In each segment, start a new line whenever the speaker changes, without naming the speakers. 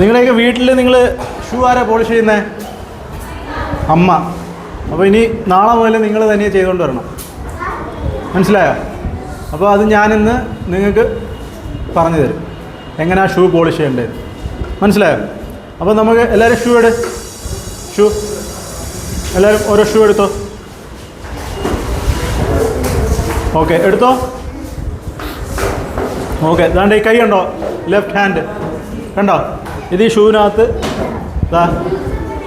നിങ്ങളുടെയൊക്കെ വീട്ടിൽ നിങ്ങൾ ഷൂ ആരാ പോളിഷ് ചെയ്യുന്നത് അമ്മ. അപ്പോൾ ഇനി നാളെ മുതൽ നിങ്ങൾ തന്നെ ചെയ്തുകൊണ്ട് വരണം. മനസ്സിലായോ? അപ്പോൾ അത് ഞാനിന്ന് നിങ്ങൾക്ക് പറഞ്ഞു തരും. എങ്ങനെ ഷൂ പോളിഷ് ചെയ്യേണ്ടത്? മനസ്സിലായോ? അപ്പോൾ നമുക്ക് എല്ലാവരും ഷൂ എടു. ഷൂ എല്ലാവരും ഓരോ ഷൂ എടുത്തോ? ഓക്കെ എടുത്തോ? ഓക്കെ ദാണ്ട് ഈ കൈ ഉണ്ടോ ലെഫ്റ്റ് ഹാൻഡ് കണ്ടോ? ഇത് ഈ ഷൂവിനകത്ത് ഇതാ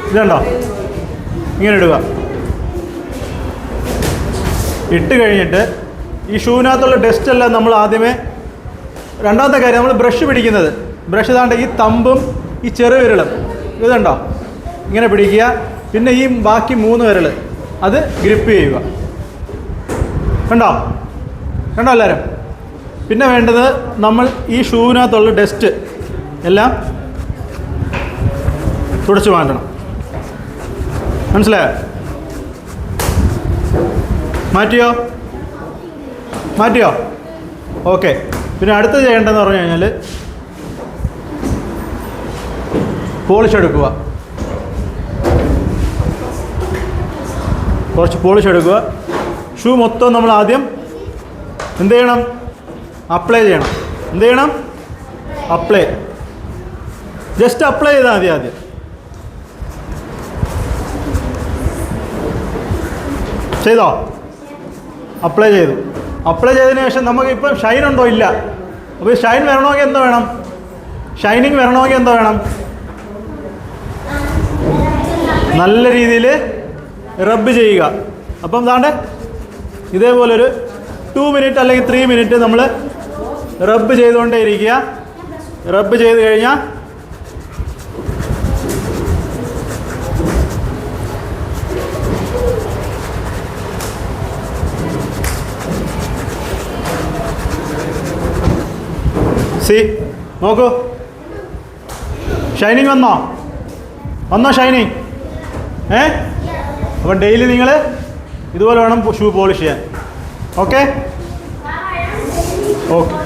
ഇതുണ്ടോ? ഇങ്ങനെ ഇടുക. ഇട്ട് കഴിഞ്ഞിട്ട് ഈ ഷൂവിനകത്തുള്ള ഡസ്റ്റ് എല്ലാം നമ്മൾ ആദ്യമേ രണ്ടാമത്തെ കാര്യം നമ്മൾ ബ്രഷ് പിടിക്കുന്നത്. ബ്രഷ് ഇതാണ്ട് ഈ തമ്പും ഈ ചെറുവിരലും ഇതുണ്ടോ? ഇങ്ങനെ പിടിക്കുക. പിന്നെ ഈ ബാക്കി മൂന്ന് വിരൽ അത് ഗ്രിപ്പ് ചെയ്യുക. കണ്ടോ? കണ്ടോ എല്ലാവരും പിന്നെ വേണ്ടത് നമ്മൾ ഈ ഷൂവിനകത്തുള്ള ഡസ്റ്റ് എല്ലാം തുടച്ചു മാറ്റണം. മനസ്സിലായോ? മാറ്റിയോ? മാറ്റിയോ? ഓക്കെ. പിന്നെ അടുത്ത് ചെയ്യേണ്ടതെന്ന് പറഞ്ഞു കഴിഞ്ഞാൽ പോളിഷ് എടുക്കുക. കുറച്ച് പോളിഷ് എടുക്കുക. ഷൂ മൊത്തം നമ്മൾ ആദ്യം എന്ത് ചെയ്യണം? അപ്ലൈ ചെയ്യണം. എന്ത് ചെയ്യണം? അപ്ലൈ ജസ്റ്റ് അപ്ലൈ ചെയ്താൽ മതി ആദ്യം. ചെയ്തോ? അപ്ലൈ ചെയ്തു. അപ്ലൈ ചെയ്തതിന് ശേഷം നമുക്ക് ഇപ്പം ഷൈൻ ഉണ്ടോ? ഇല്ല. അപ്പോൾ ഷൈൻ വരണമെങ്കിൽ എന്താ വേണം? ഷൈനിങ് വരണമെങ്കിൽ എന്താ വേണം? നല്ല രീതിയിൽ റബ്ബ് ചെയ്യുക. അപ്പം ഇതേപോലെ ഒരു ടു മിനിറ്റ് അല്ലെങ്കിൽ ത്രീ മിനിറ്റ് നമ്മൾ റബ്ബ് ചെയ്തുകൊണ്ടേ ഇരിക്കുക റബ്ബ് ചെയ്ത് കഴിഞ്ഞാൽ സി നോക്കൂ. ഷൈനിങ് വന്നോ? വന്നോ ഷൈനിങ് ഏ? അപ്പം ഡെയിലി നിങ്ങൾ ഇതുപോലെ വേണം ഷൂ പോളിഷ് ചെയ്യാൻ. Okay okay